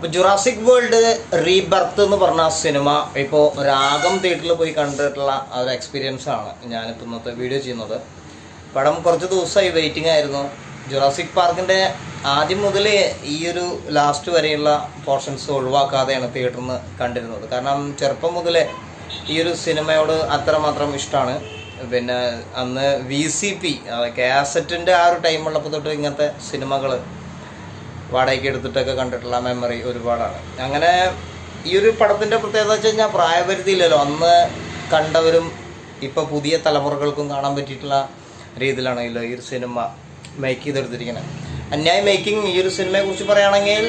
അപ്പൊ Jurassic world rebirth എന്ന് പറഞ്ഞ സിനിമ ഇപ്പോ രാഗം തിയേറ്ററിൽ പോയി കണ്ടിട്ടുള്ള ആ ഒരു എക്സ്പീരിയൻസ് ആണ് ഞാനിപ്പോൾ ഇന്നത്തെ വീഡിയോ ചെയ്യുന്നത്. പടം കുറച്ച് ദിവസമായി വെയിറ്റിംഗ് ആയിരുന്നു. ജുറാസിക് പാർക്കിന്റെ ആദ്യം മുതൽ ഈ ഒരു ലാസ്റ്റ് വരെയുള്ള പോർഷൻസ് ഒഴിവാക്കാതെയാണ് തിയേറ്ററിൽ നിന്ന് കണ്ടിരുന്നത്. കാരണം ചെറുപ്പം മുതലേ ഈ ഒരു സിനിമയോട് അത്രമാത്രം ഇഷ്ടമാണ്. പിന്നെ അന്ന് വി സി പി കാസറ്റിന്റെ ആ ഒരു ടൈമുള്ളപ്പോൾ തൊട്ട് ഇങ്ങനത്തെ സിനിമകൾ വാടകയ്ക്ക് എടുത്തിട്ടൊക്കെ കണ്ടിട്ടുള്ള മെമ്മറി ഒരുപാടാണ്. അങ്ങനെ ഈ ഒരു പടത്തിന്റെ പ്രത്യേകത വെച്ച് കഴിഞ്ഞാൽ പ്രായപരിധിയില്ലല്ലോ. അന്ന് കണ്ടവരും ഇപ്പോൾ പുതിയ തലമുറകൾക്കും കാണാൻ പറ്റിയിട്ടുള്ള രീതിയിലാണ് ഈ ഒരു സിനിമ മേക്ക് ചെയ്തെടുത്തിരിക്കുന്നത് അന്യായ മേക്കിംഗ് ഈ ഒരു സിനിമയെ കുറിച്ച് പറയുകയാണെങ്കിൽ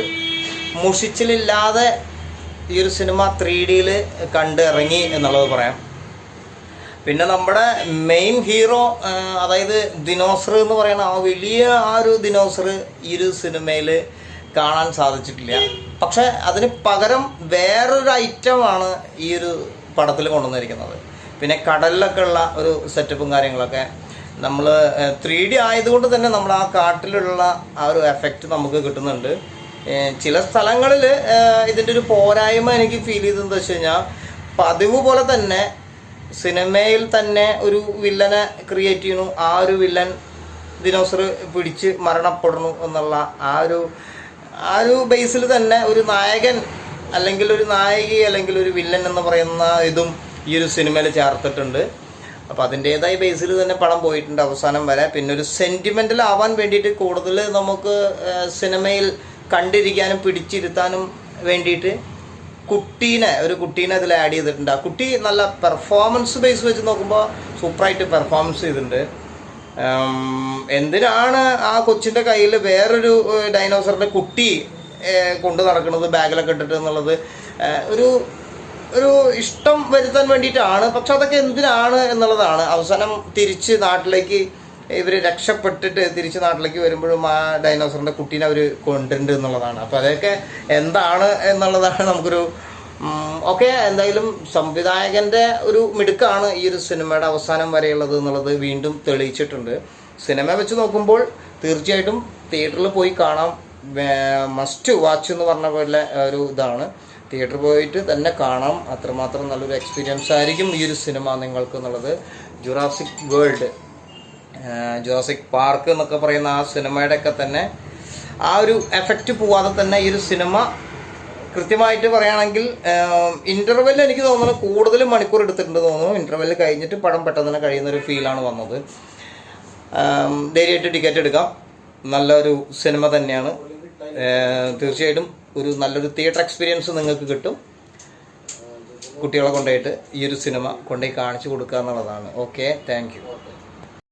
മുഷിച്ചിലില്ലാതെ ഈ ഒരു സിനിമ ത്രീ ഡിയിൽ കണ്ട് ഇറങ്ങി എന്നുള്ളത് പറയാം. പിന്നെ നമ്മുടെ മെയിൻ ഹീറോ അതായത് ദിനോസർ എന്ന് പറയുന്ന ആ വലിയ ആ ഒരു ദിനോസർ ഈ ഒരു സിനിമയിൽ കാണാൻ സാധിച്ചിട്ടില്ല. പക്ഷെ അതിന് പകരം വേറൊരു ഐറ്റമാണ് ഈ ഒരു പടത്തിൽ കൊണ്ടുവന്നിരിക്കുന്നത്. പിന്നെ കടലിലൊക്കെ ഉള്ള ഒരു സെറ്റപ്പും കാര്യങ്ങളൊക്കെ നമ്മൾ ത്രീ ഡി ആയതുകൊണ്ട് തന്നെ നമ്മൾ ആ കാട്ടിലുള്ള ആ ഒരു എഫക്റ്റ് നമുക്ക് കിട്ടുന്നുണ്ട്. ചില സ്ഥലങ്ങളിൽ ഇതിന്റെ ഒരു പോരായ്മ എനിക്ക് ഫീൽ ചെയ്തതെന്ന് വെച്ച് കഴിഞ്ഞാൽ പതിവ് പോലെ തന്നെ സിനിമയിൽ തന്നെ ഒരു വില്ലനെ ക്രിയേറ്റ് ചെയ്യുന്നു. ആ ഒരു വില്ലൻ ദിനോസർ പിടിച്ച് മരണപ്പെടുന്നു എന്നുള്ള ആ ഒരു ആ ഒരു ബേസിൽ തന്നെ ഒരു നായകൻ അല്ലെങ്കിൽ ഒരു നായിക അല്ലെങ്കിൽ ഒരു വില്ലൻ എന്ന് പറയുന്ന ഇതും ഈ ഒരു സിനിമയിൽ ചേർത്തിട്ടുണ്ട്. അപ്പോൾ അതിന്റേതായ ബേസിൽ തന്നെ പടം പോയിട്ടുണ്ട് അവസാനം വരെ. പിന്നെ ഒരു സെന്റിമെന്റൽ ആവാൻ വേണ്ടിയിട്ട് കൂടുതൽ നമുക്ക് സിനിമയിൽ കണ്ടിരിക്കാനും പിടിച്ചിരുത്താനും വേണ്ടിയിട്ട് കുട്ടീനെ ഒരു കുട്ടീനെ അതിൽ ആഡ് ചെയ്തിട്ടുണ്ട്. ആ കുട്ടി നല്ല പെർഫോമൻസ് ബേസ് വെച്ച് നോക്കുമ്പോൾ സൂപ്പറായിട്ട് പെർഫോമൻസ് ചെയ്തിട്ടുണ്ട്. എന്തിനാണ് ആ കൊച്ചിന്റെ കയ്യിൽ വേറൊരു ഡൈനോസറിന്റെ കുട്ടി കൊണ്ട് നടക്കുന്നത് ബാഗിലൊക്കെ ഇട്ടിട്ട് എന്നുള്ളത്? ഒരു ഒരു ഇഷ്ടം വരുത്താൻ വേണ്ടിയിട്ടാണ്. പക്ഷെ അതൊക്കെ എന്തിനാണ് എന്നുള്ളതാണ് അവസാനം തിരിച്ച് നാട്ടിലേക്ക് ഇവർ രക്ഷപ്പെട്ടിട്ട് തിരിച്ച് നാട്ടിലേക്ക് വരുമ്പോഴും ആ ഡൈനോസറിന്റെ കുട്ടീനെ അവർ കൊണ്ടുണ്ട് എന്നുള്ളതാണ്. അപ്പോൾ അതൊക്കെ എന്താണ് എന്നുള്ളതാണ് നമുക്കൊരു ഓക്കെ എന്തായാലും സംവിധായകന്റെ ഒരു മിടുക്കാണ് ഈ ഒരു സിനിമയുടെ അവസാനം വരെയുള്ളത് എന്നുള്ളത് വീണ്ടും തെളിയിച്ചിട്ടുണ്ട്. സിനിമ വെച്ച് നോക്കുമ്പോൾ തീർച്ചയായിട്ടും തിയേറ്ററിൽ പോയി കാണാം. മസ്റ്റ് വാച്ച് എന്ന് പറഞ്ഞ പോലെ ഒരു ഇതാണ്. തിയേറ്ററിൽ പോയിട്ട് തന്നെ കാണാം. അത്രമാത്രം നല്ലൊരു എക്സ്പീരിയൻസ് ആയിരിക്കും ഈ ഒരു സിനിമ നിങ്ങൾക്ക് എന്നുള്ളത് ജുറാസിക് വേൾഡ്. ജുറാസിക് പാർക്ക് എന്നൊക്കെ പറയുന്ന ആ സിനിമയുടെ ഒക്കെ തന്നെ ആ ഒരു എഫക്റ്റ് പോവാതെ തന്നെ ഈ ഒരു സിനിമ കൃത്യമായിട്ട് പറയുകയാണെങ്കിൽ ഇന്റർവെല്ല് എനിക്ക് തോന്നുന്നു കൂടുതൽ മണിക്കൂർ എടുത്തിട്ടുണ്ട് തോന്നുന്നു. ഇന്റർവെല്ല് കഴിഞ്ഞിട്ട് പടം പെട്ടെന്ന് തന്നെ കഴിയുന്ന ഒരു ഫീലാണ് വന്നത്. ധൈര്യമായിട്ട് ടിക്കറ്റ് എടുക്കാം. നല്ലൊരു സിനിമ തന്നെയാണ്. തീർച്ചയായിട്ടും ഒരു നല്ലൊരു തിയേറ്റർ എക്സ്പീരിയൻസ് നിങ്ങൾക്ക് കിട്ടും. കുട്ടികളെ കൊണ്ടുപോയിട്ട് ഈ ഒരു സിനിമ കൊണ്ടുപോയി കാണിച്ചു കൊടുക്കുക എന്നുള്ളതാണ്. Okay thank